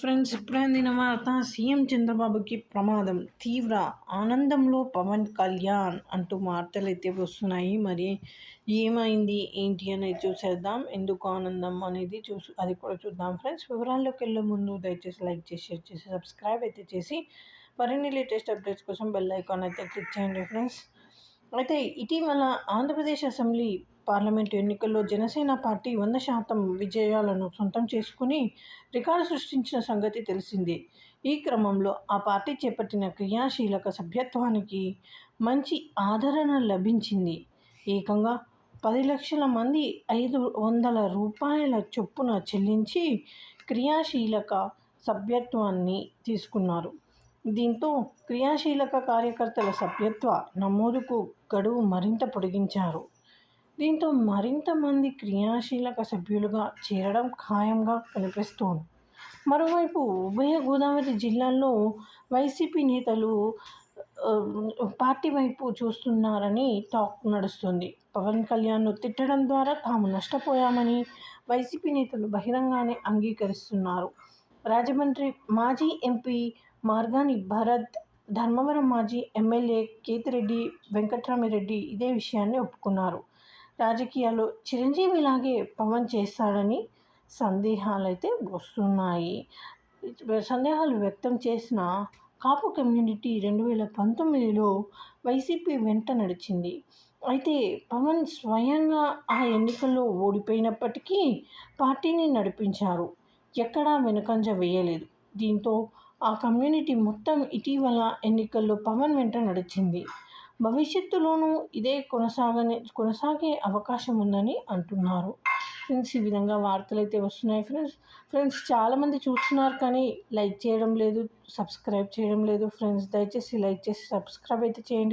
Friends ఇప్పుడైన వార్త CM చంద్రబాబుకి ప్రమాదం. తీవ్ర ఆనందంలో పవన్ కళ్యాణ్ అంటూ వార్తలు అయితే వస్తున్నాయి. మరి ఏమైంది ఏంటి అనేది చూసేద్దాం. ఎందుకు ఆనందం అనేది చూసి అది కూడా చూద్దాం ఫ్రెండ్స్. వివరాల్లోకి వెళ్ళే ముందు దయచేసి లైక్ చేసి షేర్ చేసి సబ్స్క్రైబ్ అయితే చేసి మరిన్ని లేటెస్ట్ అప్డేట్స్ కోసం బెల్ ఐకాన్ అయితే క్లిక్ చేయండి ఫ్రెండ్స్. అయితే ఇటీవల ఆంధ్రప్రదేశ్ అసెంబ్లీ పార్లమెంటు ఎన్నికల్లో జనసేన పార్టీ వంద శాతం విజయాలను సొంతం చేసుకుని రికార్డు సృష్టించిన సంగతి తెలిసిందే. ఈ క్రమంలో ఆ పార్టీ చేపట్టిన క్రియాశీలక సభ్యత్వానికి మంచి ఆదరణ లభించింది. ఏకంగా పది లక్షల మంది ఐదు వందల రూపాయల చొప్పున చెల్లించి క్రియాశీలక సభ్యత్వాన్ని తీసుకున్నారు. దీంతో క్రియాశీలక కార్యకర్తల సభ్యత్వ నమోదుకు గడువు మరింత పొడిగించారు. దీంతో మరింత మంది క్రియాశీలక సభ్యులుగా చేరడం ఖాయంగా కనిపిస్తోంది. మరోవైపు ఉభయ గోదావరి జిల్లాల్లో వైసీపీ నేతలు పార్టీ వైపు చూస్తున్నారని టాక్ నడుస్తుంది. పవన్ కళ్యాణ్ను తిట్టడం ద్వారా తాము నష్టపోయామని వైసీపీ నేతలు బహిరంగానే అంగీకరిస్తున్నారు. రాజమండ్రి మాజీ ఎంపీ మార్గాని భరత్ ధర్మవరం మాజీ ఎమ్మెల్యే కేతిరెడ్డి వెంకట్రామిరెడ్డి ఇదే విషయాన్ని ఒప్పుకున్నారు. రాజకీయాలు చిరంజీవిలాగే పవన్ చేస్తాడని సందేహాలు అయితే వస్తున్నాయి. సందేహాలు వ్యక్తం చేసిన కాపు కమ్యూనిటీ రెండు వేల పంతొమ్మిదిలో వైసీపీ వెంట నడిచింది. అయితే పవన్ స్వయంగా ఆ ఎన్నికల్లో ఓడిపోయినప్పటికీ పార్టీని నడిపించారు. ఎక్కడా వెనుకంజ వేయలేదు. దీంతో ఆ కమ్యూనిటీ మొత్తం ఇటీవల ఎన్నికల్లో పవన్ వెంట నడిచింది. భవిష్యత్తులోనూ ఇదే కొనసాగని కొనసాగే అవకాశం ఉందని అంటున్నారు. ఫ్రెండ్స్ ఈ విధంగా వార్తలు అయితే వస్తున్నాయి. ఫ్రెండ్స్ ఫ్రెండ్స్ చాలామంది చూస్తున్నారు కానీ లైక్ చేయడం లేదు సబ్స్క్రైబ్ చేయడం లేదు. ఫ్రెండ్స్ దయచేసి లైక్ చేసి సబ్స్క్రైబ్ అయితే చేయండి.